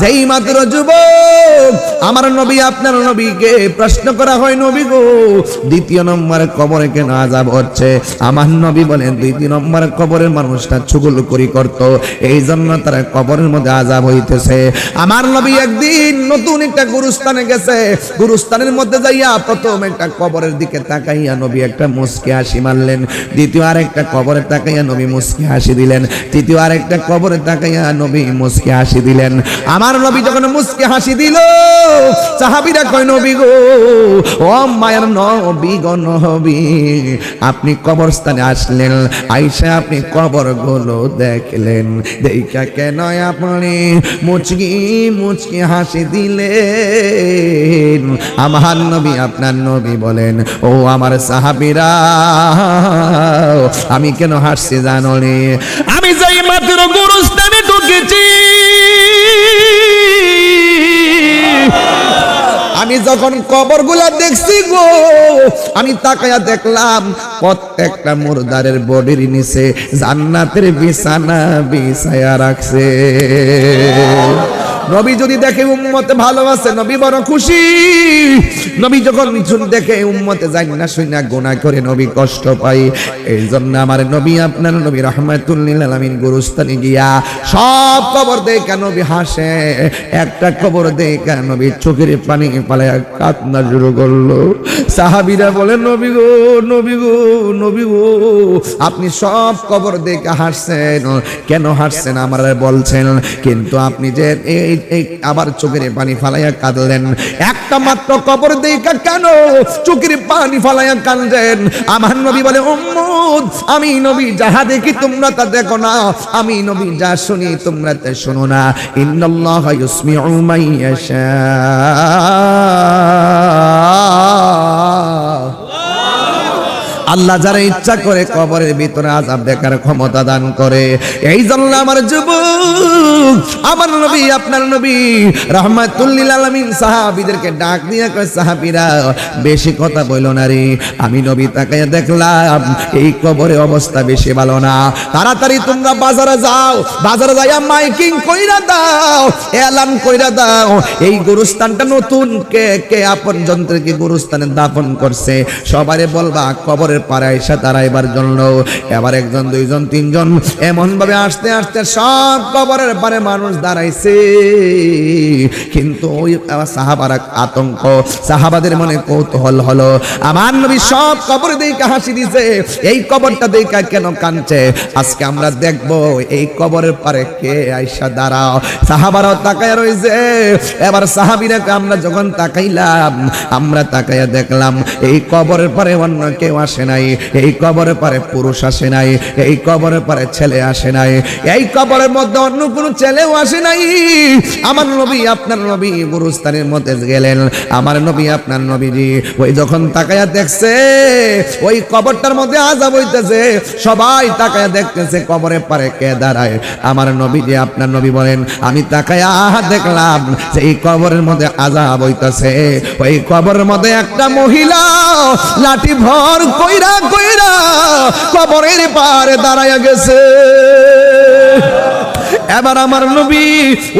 যেই মাত্র যুব আমার নবী, আপনার নবীকে প্রশ্ন করা হয়, নবী গো, দ্বিতীয় নম্বর কবরে কেন আজাব হচ্ছে? আমার নবী বলেন, দ্বিতীয় নম্বর কবরের মানুষটা চুগুল করি করত এই জন্য তারা কবরের মধ্যে আজাব হইতেছে। আমার নবী একদিন নতুন একটা গুরুস্থানে গেছে, গুরুস্থানের মধ্যে যাইয়া প্রথম একটা কবরের দিকে তাকাইয়া নবী একটা মুসকে হাসি মারলেন, দ্বিতীয় আরেকটা কবরে তাকাইয়া নবী মুসকে হাসি দিলেন, তৃতীয় আরেকটা কবরে তাকাইয়া নবী মুসকে হাসি দিলেন। আমার নবী যখন মুসকে হাসি দিল, সাহাবিরা কয়, নবী গো, ও মায়ের নবী গো, নবী, আপনি কবরস্থানে আসলেন আইসা আপনি কবরগুলো দেখলেন, দেখা কেন আপনি মুচকি মুচকি হাসি দিলেন? আমার নবী, আপনার নবী বলেন, ও আমার সাহাবিরা, আমি কেন হাসছি জানো আমি যাই মাত্র গুরুস্থানে ঢুকেছি আমি যখন কবরগুলা দেখছি গো, আমি তাকায়া দেখলাম প্রত্যেকটা মুরদারের বডির নিচে জান্নাতের বিছানা বিছায়া রাখছে। নবী যদি দেখে উম্মতে ভালোবাসে, নবী বড় খুশি। নবী যখন মিছুন দেখে উম্মতে যাই না শুই না গোনা করে নবী কষ্ট পাই এই জন্য আমার নবী, আপনার নবী রহমাতুল্লিল আলামিন গুরুস্থানে গিয়া সব কবর দেখে নবী হাসে। একটা কবর দেখে নবী চোখের পানি পালায় কান্না শুরু করল। সাহাবীরা বলে, নবী গো নবী গো নবী গো, আপনি সব কবর দেখে হাসছেন। কেন হাসছেন? আমার বলছেন, কিন্তু আপনি যে এই আবার চোখের পানি ফালাইয়া কাঁদলেন। একটা মাত্র কবর দেখা কেন? চোখের পানি ফালাইয়া কাঁদেন আমার নবী বলে উম্মুদ আমি নবী, যাহা দেখি তোমরা তা দেখো না। আমি নবী, যা শুনি তোমরা তা শোনো না। ইন্নাল্লাহ ইউসমিউ মান ইয়াশা আল্লাহ যারা ইচ্ছা করে কবরের ভিতরে আজাব দেখার ক্ষমতা দান করে। এই জন্য আমার যুবক, আমার নবী, আপনার নবী, রহমাতুল্লিল আলামিন সাহাবীদেরকে ডাক দিয়ে কয়, সাহাবীরা, বেশি কথা বইলো না রে। আমি নবী তাকায় দেখলাম, এই কবরে অবস্থা বেশি ভালো না। তাড়াতাড়ি তোমরা বাজারে যাও, বাজারে যাইয়া মাইকিং কইরা দাও, এলান কইরা দাও। এই গুরুস্থানটা নতুন, কে কে আপন যন্ত্রকে গুরুস্থানে দাফন করছে? সবারে বলবা, কবরের পাড়ায় এসে দাঁড়াইবার জন্য। এবার একজন, দুইজন, তিনজন এমন ভাবে আসতে আসতে সব কবরের পারে মানুষ দাঁড়াইছে। কিন্তু ওই সাহাবার আতঙ্ক। সাহাবাদের মনে কৌতূহল হলো, আমার নবী সব কবর দেখে হাসি দিছে। এই কবরটা দেখে কেন কানছে আজকে আমরা দেখব, এই কবরের পারে কে আইসা দাঁড়াও। সাহাবারাও তাকায় রয়েছে এবার সাহাবিরাকে আমরা যখন তাকাইলাম, আমরা তাকাইয়া দেখলাম, এই কবরের পারে অন্য কেউ আসে নাই, এই কবরের পারে পুরুষ আসে নাই, এই কবরের পারে ছেলে আসে নাই, এই কবরের মধ্যে অন্য কোনো ছেলেও আসে নাই। আমার নবী আপনার নবী গুরুস্থানের মধ্যে গেলেন, আমার নবী আপনার নবীজি, ওই যখন তাকায়া দেখছে, ওই কবরটার মধ্যে আজাব হইতেছে, সবাই তাকায়া দেখতেছে কবরের পারে কে দাঁড়ায়। আমার নবীজি আপনার নবী বলেন, আমি তাকায়া দেখলাম যে এই কবরের মধ্যে আজাব হইতেছে, ওই কবরের মধ্যে একটা মহিলা লাঠি ভর কইরা কইরা কবরের পারে দাঁড়ায় গেছে। এবার আমার নবী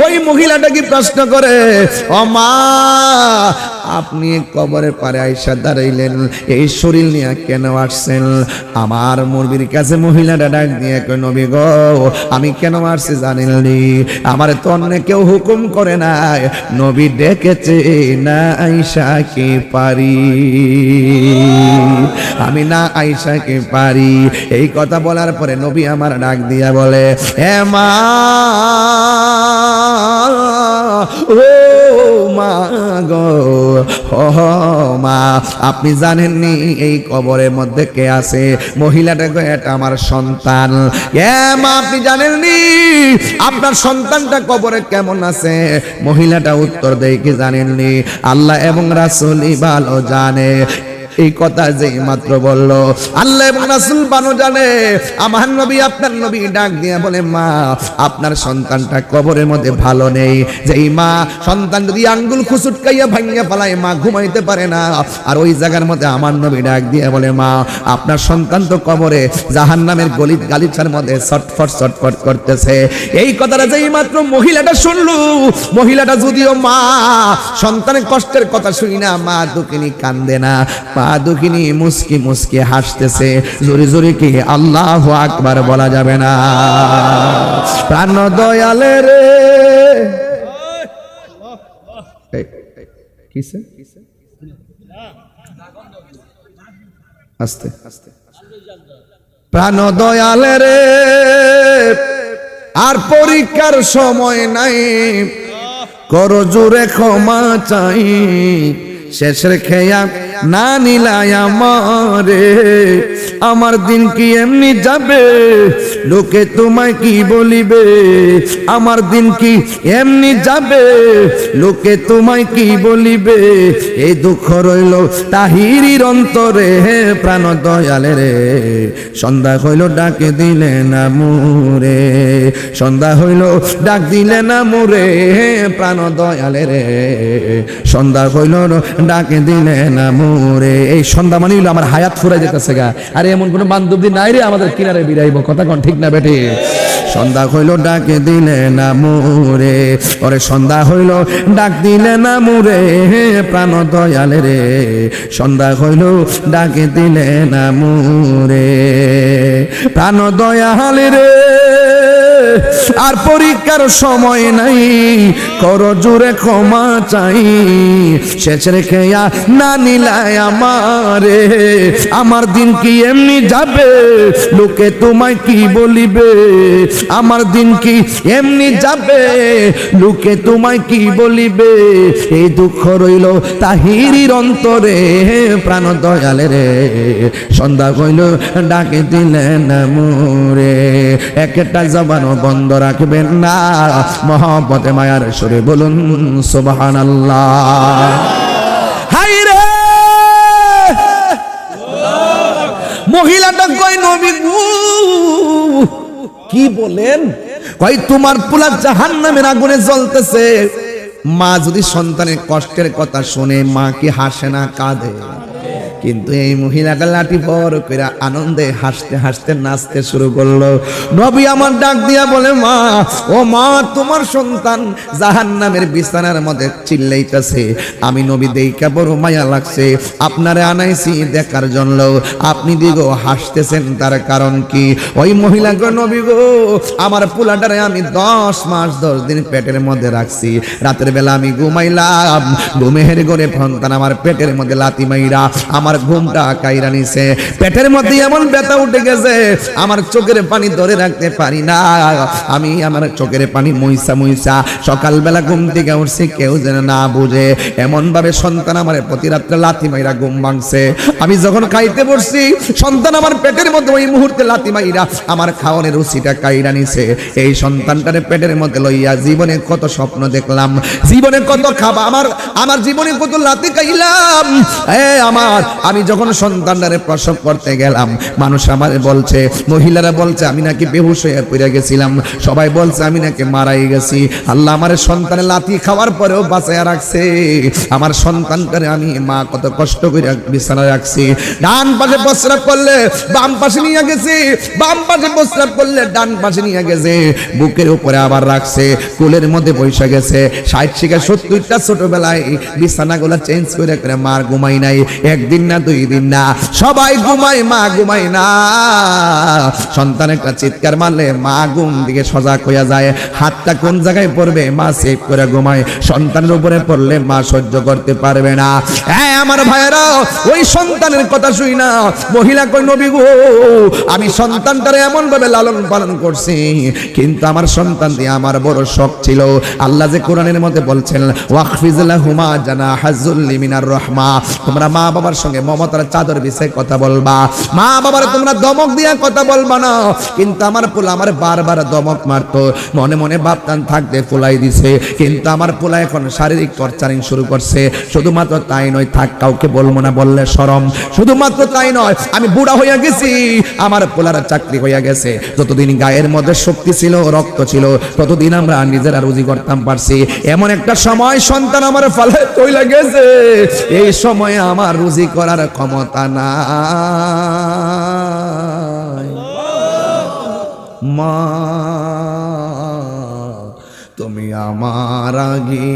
ওই মহিলাটাকে প্রশ্ন করে, ও মা আপনি কবরের পারে আইসা দাঁড়াইলেন, এই শরীর নিয়ে কেন আসছেন? আমার মুরবির কাছে মহিলাটা ডাক দিয়ে কই নবী গো, আমি কেন আসছি জানেননি আমার তো অন্য কেউ হুকুম করে নাই। নবী ডেকেছে, না আইসা কে পারি? আমি না আইসা কে পারি? এই কথা বলার পরে নবী আমার ডাক দিয়া বলে হে মা, ও আপনি জানেননি এই কবরের মধ্যে কে আছে? মহিলাটা এটা আমার সন্তান। মা, আপনি জানেননি? আপনার সন্তানটা কবরে কেমন আছে? মহিলাটা উত্তর দেয় কি জানেননি? আল্লাহ এবং রাসূলই ভালো জানে। এই কথা যে মাত্র বলল। আল্লাহ এবং রাসূল বানো জানে, আমার নবী আপনার নবী ডাক দিয়ে বলে, মা, আপনার সন্তানটা কবরের মধ্যে ভালো নেই। যেই মা সন্তান যদি আঙ্গুল খুসুটকাইয়া ভাঙিয়া ফেলায়, মা ঘুমাইতে পারে না। আর ওই জায়গার মধ্যে আমার নবী ডাক দিয়ে বলে, মা, আপনার সন্তান তো কবরে জাহান নামের গলিত গালিচার মধ্যে ছটফট ছটফট করতেছে। এই কথাটা যেই মাত্র মহিলাটা শুনলু, মহিলাটা যদিও মা, সন্তানের কষ্টের কথা শুনি না, মা দুঃখিনী কান্দে না। মা দুঃখিনী মুসকি মুসকি হাসতেছে। জোরে জোরে কি আল্লাহ আকবার বলা যাবে না? প্রাণ দয়ালে রে। কিসে? আস্তে আস্তে। প্রাণ দয়ালে রে। আর পরীক্ষার সময় নাই। কর জোরে ক্ষমা চাই। শেষের খেয়া না নিলাই আমারে। আমার দিন কি এমনি যাবে? লোকে তোমায় কি বলিবে? আমার দিন কি এমনি যাবে? লোকে তোমায় কি বলিবে? এই দুঃখ রইল তাহিরির অন্তরে, হে প্রাণ দয়ালে রে। সন্ধ্যা হইল, ডাকে দিলে না মুরে। সন্ধ্যা হইল, ডাক দিলে না মুরে, হে প্রাণ দয়ালে রে। সন্ধ্যা হইল, ডাকে দিলে না মুরে এই সন্ধ্যা মানে হইল আমার হায়াত ফুরাই যেতেছে গা। আরে এমন কোনো বান্ধবী নাই রে আমাদের কিনারে বিরাইব কথা কোন ঠিক না বেটে? সন্ধ্যা হইল ডাকে দিলে না মুরে। ওরে, সন্ধ্যা হইল ডাক দিলে না মুরে। প্রাণ দয়ালে রে। সন্ধ্যা হইল ডাকে দিলে না মুরে। প্রাণ দয়ালে রে। আর পরীক্ষার সময় নাই। কর জুড়ে ক্ষমা চাই। শেষ রেখে না নিলায় আমারে। আমার দিন কি এমনি যাবে? লোকে তোমায় কি বলিবে? আমার দিন কি এমনি যাবে? লোকে তোমায় কি বলিবে? এই দুঃখ রইল তাহিরির অন্তরে, প্রাণ দয়ালে রে। সন্ধ্যা কইল, ডাকে দিলেন মোরে একটা জবানও বন্ধ রাখবেন না। মহব্বতে, মায়ার সুরে বলুন সুবহান আল্লাহ মহিলাটা কই নবী কি বলেন? কই তোমার পোলা জাহান নামের আগুনে জ্বলতেছে। মা যদি সন্তানের কষ্টের কথা শুনে, মা কি হাসে না কাঁদে? কিন্তু এই মহিলাটা লাঠি বড় করে আনন্দে হাসতে হাসতে নাচতে শুরু করল। নবী আমার ডাক দিয়া বলে, মা, ও মা, তোমার সন্তান জাহান নামের বিছানার মধ্যে চিল্লাইতেছে। আমি নবী দেইকা বড় মায়া লাগছে। আপনারে আনাইছি দেখার জন্য। আপনি দিগো হাসতেছেন, তার কারণ কি? ওই মহিলা গো, নবী গো, আমার পোলাটারে আমি দশ মাস, দশ দিন পেটের মধ্যে রাখছি। রাতের বেলা আমি ঘুমাইলাম। ঘুমের ঘরে সন্তান আমার পেটের মধ্যে লাতি মাইরা আমার ঘুমটা কাইরা নিছে। পেটের মধ্যে এমন ব্যথা উঠে গেছে, আমার চোখের পানি ধরে রাখতে পারি না। আমি আমার চোখের পানি মইসা মইসা, সকালবেলা ঘুম থেকে উঠছি, কেউ যেন না বুঝে। এমন ভাবে সন্তান আমার প্রতি রাত্রে লাথি মাইরা ঘুম ভাঙছে। আমি যখন খাইতে বসছি, সন্তান আমার পেটের মধ্যে ওই মুহূর্তে লাথি মাইরা আমার খাওয়ানোর রুচিটা কাইরা নিছে। এই সন্তানটারে পেটের মধ্যে লইয়া জীবনে কত স্বপ্ন দেখলাম, জীবনে কত খাবা আমার আমার জীবনে কত লাথি খাইলাম। এ আমার আমি যখন সন্তানটারে প্রসব করতে গেলাম, মানুষ আমার বলছে, মহিলারা বলছে, আমি নাকি বেহুশ হয়ে পড়ে গেছিলাম। সবাই বলছে, আমি নাকি মারাই গেছি। আল্লাহ আমার সন্তানের লাথি খাওয়ার পরেও বাঁচায় রাখছে। আমার সন্তানটারে আমি মা কত কষ্ট করে বিছানায় রাখছি। ডান পাশে প্রস্রাব করলে বাম পাশে নিয়ে গেছি। বাম পাশে প্রস্রাব করলে ডান পাশে নিয়ে গেছে। বুকের উপরে আবার রাখছে। কোলের মধ্যে বসে গেছে। ষাট শিখে সত্তরটা ছোটবেলায় বিছানাগুলো চেঞ্জ করে করে মার ঘুমাই নাই। একদিন না, দুই দিন না। সবাই ঘুমায়, মা ঘুমায় না। সন্তান একটা চিৎকার মারলে মা ঘুম দিকে সজাগ হইয়া যায়। হাতটা কোন জায়গায় পড়বে, মা সেভ করে ঘুমায়। সন্তানের উপরে পড়লে মা সহ্য করতে পারবে না। হ্যাঁ আমার ভাইয়েরা, ওই সন্তানের কথা শুই না। মহিলা কই নবী গো, আমি সন্তানটারে এমন ভাবে লালন পালন করছি, কিন্তু আমার সন্তান দিয়ে আমার বড় শখ ছিল। আল্লাহ যে কোরআনের মধ্যে বলছেন ওয়াকফিজলাহুমা জানা হাজুল্লি মিনার রহমা। তোমরা মা বাবার সঙ্গে সঙ্গে মমতার চাদর বিষয়ে কথা বলবা। মা বাবার তোমরা দমক দিয়া কথা বলবা না। কিন্তু আমার পোলা আমার বারবার দমক মারতো। মনে মনে ভাবতাম থাকতে পোলাই দিছে। কিন্তু আমার পোলা এখন শারীরিক টর্চারিং শুরু করছে। শুধুমাত্র তাই নয়, থাক, কাউকে বলব না, বললে সরম। শুধুমাত্র তাই নয়, আমি বুড়া হইয়া গেছি। আমার পোলার চাকরি হইয়া গেছে। যতদিন গায়ের মধ্যে শক্তি ছিল, রক্ত ছিল, ততদিন আমরা নিজেরা রুজি করতাম, পারছি। এমন একটা সময় সন্তান আমার ফলে তৈলা গেছে। এই সময় আমার রুজি করার ক্ষমতা নাই। মা তুমি আমার আগে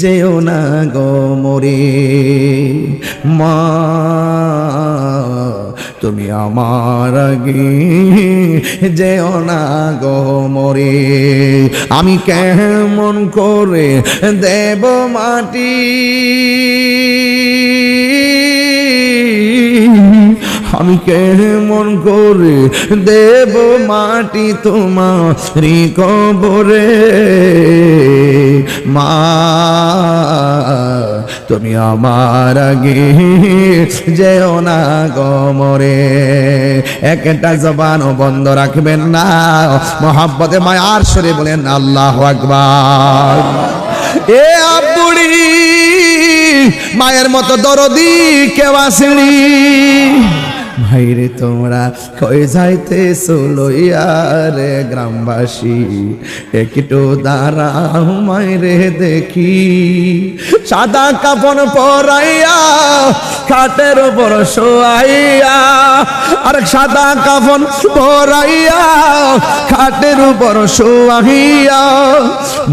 যেও না গো মরে। মা তুমি আমার আগে যেও না গো মরে। আমি কেমন করে দেব মাটি? আমি কেমন করে দেব মাটি তোমার কবরে? মা তুমি আমার আগে যেও না গমরে একটা জবান বন্ধ রাখবেন না। মোহাব্বতে মায়ার সরে বলেন, আল্লাহ আকবার। এ আব্বুড়ি, মায়ের মতো দরদি কেউ আসেনি। ভাইরে তোমরা কই যাইতে রে গ্রামবাসী? একটু দাঁড়াও মাইরে দেখি। সাদা কাপন পরাইয়া, খাটের উপর শোয়াইয়া, আর সাদা কাপন পরাইয়া, খাটের উপর শোয়াইয়া,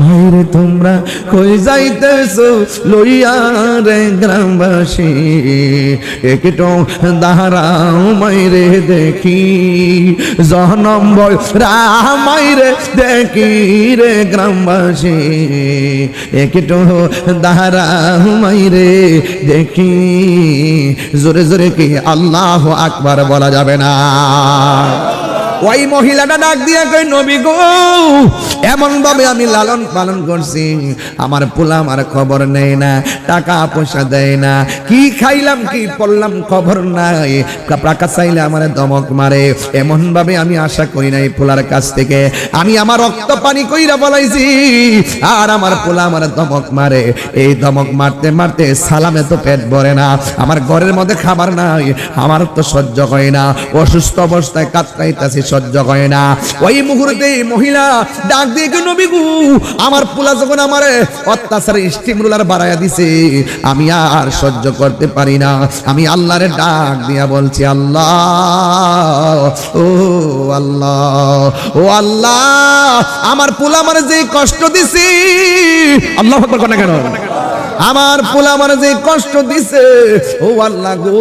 ভাইরে তোমরা কই যাইতেছো লইয়া রে গ্রামবাসী? একটু দাঁড়াও মাইরে দেখি জহনম বয় রামাইরে দেখি রে গ্রামবাসী। একটু দাহারা মাইরে দেখি, জোরে জোরে কি আল্লাহ আকবার বলা যাবে না। ওই মহিলাটা ডাক দিয়া কই নবী গো এমন ভাবে আমি লালন পালন করছি। আমার পোলা আমার খবর নেই না, টাকা পয়সা দেয় না। কি খাইলাম, কি পড়লাম, খবর নাই। টাকা চাইলে আমার দমক মারে। এমন ভাবে আমি আশা করি নাই পোলার কাছ থেকে। আমি আমার রক্ত পানি কইরা বলাইছি, আর আমার পোলা আমার দমক মারে। এই দমক মারতে মারতে সালামে তো পেট ভরে না। আমার ঘরের মধ্যে খাবার নাই, আমার তো সহ্য হয় না। অসুস্থ অবস্থায় কাতরাইতাছি সহ্য হয় না। ওই মুহূর্তে মহিলা ডাক দিয়ে নবী গো, আমার পোলা যখন আমার অত্যাচারে স্টিম রোলার বাড়াইয়া দিছে, আমি আর সহ্য করতে পারি না। আমি আল্লাহর ডাক দিয়া বলছি, আল্লাহ, ও আল্লাহ ও আল্লাহ, আমার পোলা আমার যে কষ্ট দিছি, আল্লাহ কোনা কেন? আমার পোলা আমার যে কষ্ট দিছে, ও আল্লাহ গো,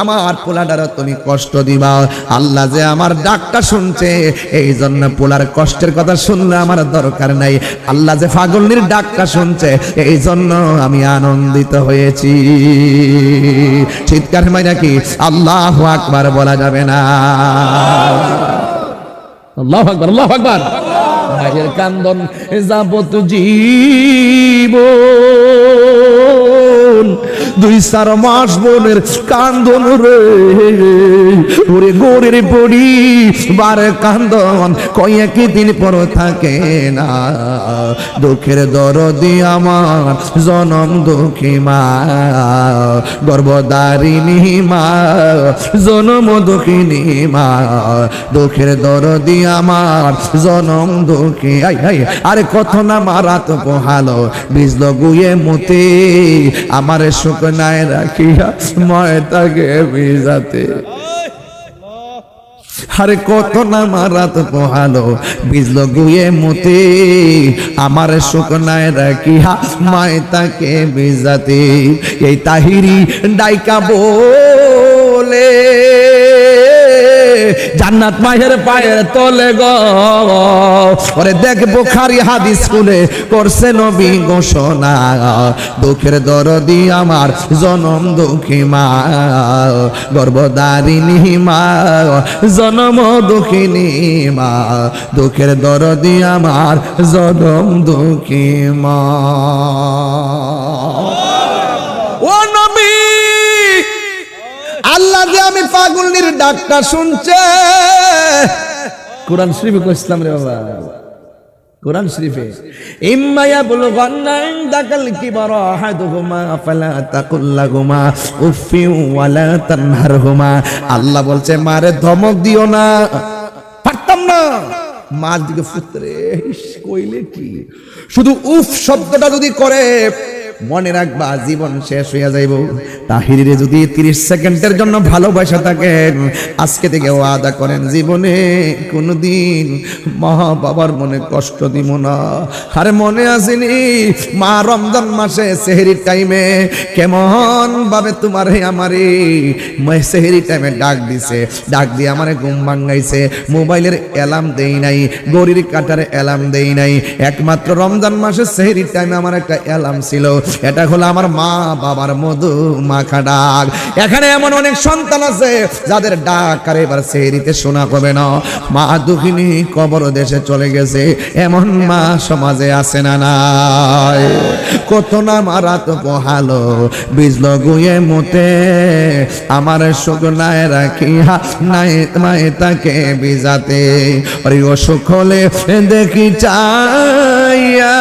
আমার পোলাটার তুমি কষ্ট দিবা। আল্লাহ যে আমার ডাকটা শুনছে, এই জন্য পোলার কষ্টের কথা শুনলে আমার দরকার নাই। আল্লাহ যে ফাগলনির ডাকটা শুনছে, এই জন্য আমি আনন্দিত হয়েছি। চিৎকার মাই নাকি? আল্লাহ আকবার বলা যাবে না। আল্লাহ আকবার আল্লাহ আকবার। ভাইয়ের কান্দন যাবত জীব দুই চার মাস বোনের কান্দন রে। ওরে গোরের পড়ি বারে কান্দন, কয়েক দিন পর থাকে না। দুঃখের দরদি আমার, জনম দুঃখী মা গর্ভদারিণী মা, জনম দুঃখিনী মা। দুঃখের দরদি আমার, জনম দুঃখী। আই আই, আরে কত না মারাত পোহালো বিজল গুয়ে মতে, আমার শুকনায় রাখিয়া ময় তাকে বিজাতে আরে কত না মারাত পোহালো বিজল গুয়ে মতে। আমার শুকনায় রাখিয়া মায় তাকে বিজাতে এই তাহিরি ডাইকা বলে। জান্নাত মায়ের পায়ের তলে গো। ওরে দেখ বোখারি হাদিস খুলে করছে নবী ঘোষণা। দুঃখের দরদি আমার, জনম দুঃখী মা। গর্ভদারিণী মা, জনম দুঃখিনী মা। দুঃখের দরদি আমার, জনম দুঃখী মা ও নবী আল্লাহ যে আমি পাগলনির ডাকটা শুনছে। কোরআন শরীফে কইছিলাম রে বাবা? কোরআন শরীফে, ইম্মা ইয়াবলুগান্না ইনদাকাল কিবারা আহাদুহুমা, ফালা তাকুল লাহুমা উফি ওয়ালা আল্লাহ বলছে, মারে ধমক দিও না। পারতাম না। মার দিকে ফুতরে কইলে কি? শুধু উফ শব্দটা যদি করে মনে রাখবা, জীবন শেষ হইয়া যাইব। তাহিরে যদি 30 সেকেন্ডের জন্য ভালোবাসা থাকেন আজকে থেকে ওয়াদা করেন জীবনে কোনোদিন মা বাবার মনে কষ্ট দিব না। আরে মনে আসেনি, মা রমজান মাসে সেহেরির টাইমে কেমন ভাবে তোমার হে আমারে সেহেরি টাইমে ডাক দিছে, ডাক দিয়ে আমারে ঘুম ভাঙ্গাইছে মোবাইলের অ্যালার্ম দেই নাই গরির কাটার অ্যালার্ম দেই নাই। একমাত্র রমজান মাসে সেহেরির টাইমে আমার একটা অ্যালার্ম ছিল এটা হলো আমার মা বাবার মধু মাখা ডাক। এখানে এমন অনেক সন্তান আছে, যাদের ডাক আর এবার সেহেরিতে শোনা হবে না। মা দুঃখিনী কবর দেশে চলে গেছে, এমন মা সমাজে আছে না নাই। কত না মারা তো পোহালো বিজল গুয়ে মতে। আমার সুখ শুকনায় রাখিয়া, নাই মায়ে তাকে বিজাতে আরে ও সুখলে দেখি চাইয়া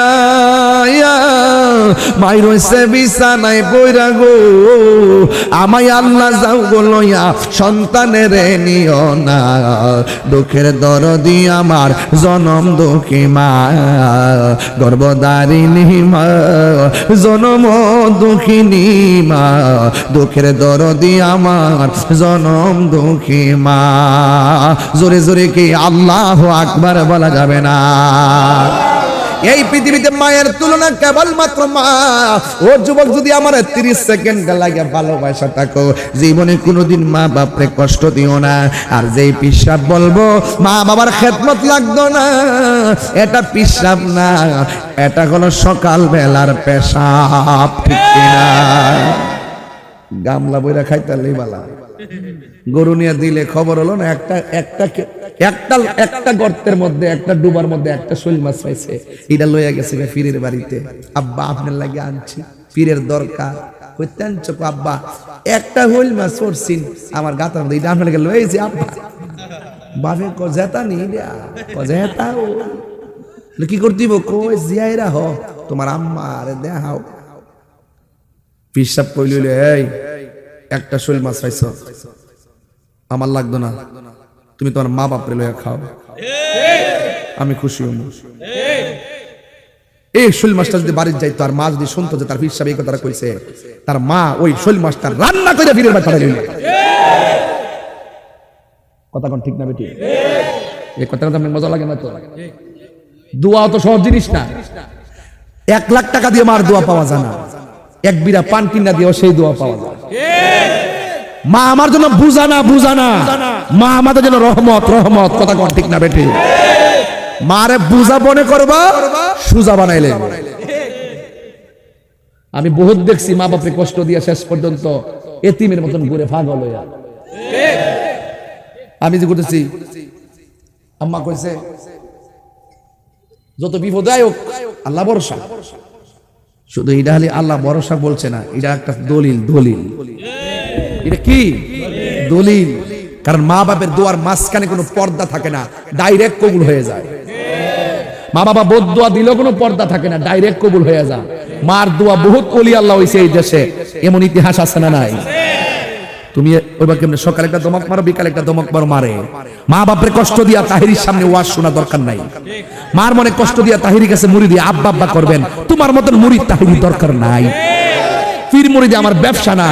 মাই রইছে বিছানায় বইরা গো। আমায় আল্লাহ যাও গো লইয়া, সন্তানের নিও না। দুঃখের দরদি আমার, জনম দুঃখী মা। গর্ভদারিণী মা, জনম দুঃখিনী মা। দুঃখের দরদি আমার, জনম দুঃখী মা। জোরে জোরে কি আল্লাহ আকবার বলা যাবে না? এই পৃথিবীতে মায়ের তুলনা কেবলমাত্র মা। ও যুবক, যদি আমার তিরিশ সেকেন্ড লাগে ভালোবাসা থাকো, জীবনে কোনোদিন মা বাপরে কষ্ট দিও না। আর যেই পিসাব বলব, মা বাবার খেদমত লাগতো না। এটা পিসাব না, এটা হলো সকাল বেলার পেশাব, ঠিক কিনা? গামলা বইরা খাইতালেই বালা। গরু নিয়ে দিলে খবর হলো না, একটা একটা একটা একটা গর্তের মধ্যে, একটা ডুবার মধ্যে একটা শৈল মাছ পাইছে। এটা লইয়া গেছে গা পীরের বাড়িতে। আব্বা, আপনার লাগে আনছি, পীরের দরকার। আনছো আব্বা, একটা হইল মাছ পড়ছিন আমার গাতার মধ্যে এটা আপনার লাগে লইছি আব্বা। বাবে ক জেতা নি ক জেতা কি করতিব? কই জিয়াইরা হ, তোমার আম্মা আরে দেখাও। পিসাব কইল এই, একটা শৈল মাছ পাইছ আমার লাগতো না। তুমি তোমার মা বাপরে লইয়া খাও। আমি খুশি হম। এই শৈল মাছটা যদি বাড়ির যাইতো, আর মা যদি শুনতো যে তার পিসাব এই কথাটা কইছে, তার মা ওই শৈল মাছটা রান্না করে ফিরে বাড়ি পাঠাই কথা কোন ঠিক না বেটি? এই কথাটা তো মজা লাগে না তো? দোয়া তো সহজ জিনিস না। এক লাখ টাকা দিয়ে মার দোয়া পাওয়া যায় না। এক বিরা পান কিনা দিয়েও সেই দোয়া পাওয়া যায়। মা আমার জন্য বুঝানা বুঝানা মা আমাদের জন্য রহমত রহমত। কথা কোন ঠিক না বেটি মারে বুঝা মনে করবা, সুজা বানাইলে। আমি বহুত দেখছি মা বাপে কষ্ট দিয়ে শেষ পর্যন্ত এতিমের মতন ঘুরে পাগল হইয়া। আমি যে করতেছি আম্মা কইছে, যত বিপদ হোক আল্লাহ ভরসা। শুধু এটা হলে আল্লাহ ভরসা বলছে না, এটা একটা দলিল দলিল। এটা কি? দলিল। কারণ মা বাপের দোয়ার মাঝখানে কোনো পর্দা থাকে না ডাইরেক্ট কবুল হয়ে যায়। মা বাবা বোধ দোয়া দিলেও কোনো পর্দা থাকে না ডাইরেক্ট কবুল হয়ে যায়। মার দোয়া বহুত কলি আল্লাহ হয়েছে এই দেশে, এমন ইতিহাস আছে না নাই? তুমি ওইবার কেমনে সকালে একটা দমক মারো, বিকালে একটা দমক মারো, মারে। মা বাপরে কষ্ট দিয়া তাহিরির সামনে ওয়াজ শোনা দরকার নাই। মার মনে কষ্ট দিয়া তাহিরি কাছে মুড়ি দিয়ে আব্বা আব্বা করবেন, তোমার মতন মুড়ি তাহিরি দরকার নাই। পীর মুড়িদে আমার ব্যবসা না,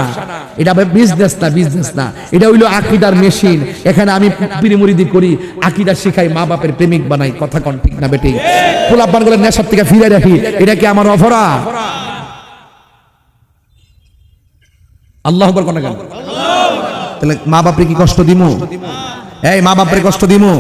এটা বিজনেস না বিজনেস না। এটা হইল আকিদার মেশিন এখানে আমি পীর মুড়িদি করি, আকিদা শিখাই মা বাপের প্রেমিক বানাই, কথা কন ঠিক না বেটি পোলাপানগুলো নেশার থেকে ফিরে রাখি এটা কি আমার অপরাধ? আল্লাহ আকবার কোন কেন? তাহলে মা বাপরে কি কষ্ট দিমু? এই মা বাপরে কষ্ট দিমু।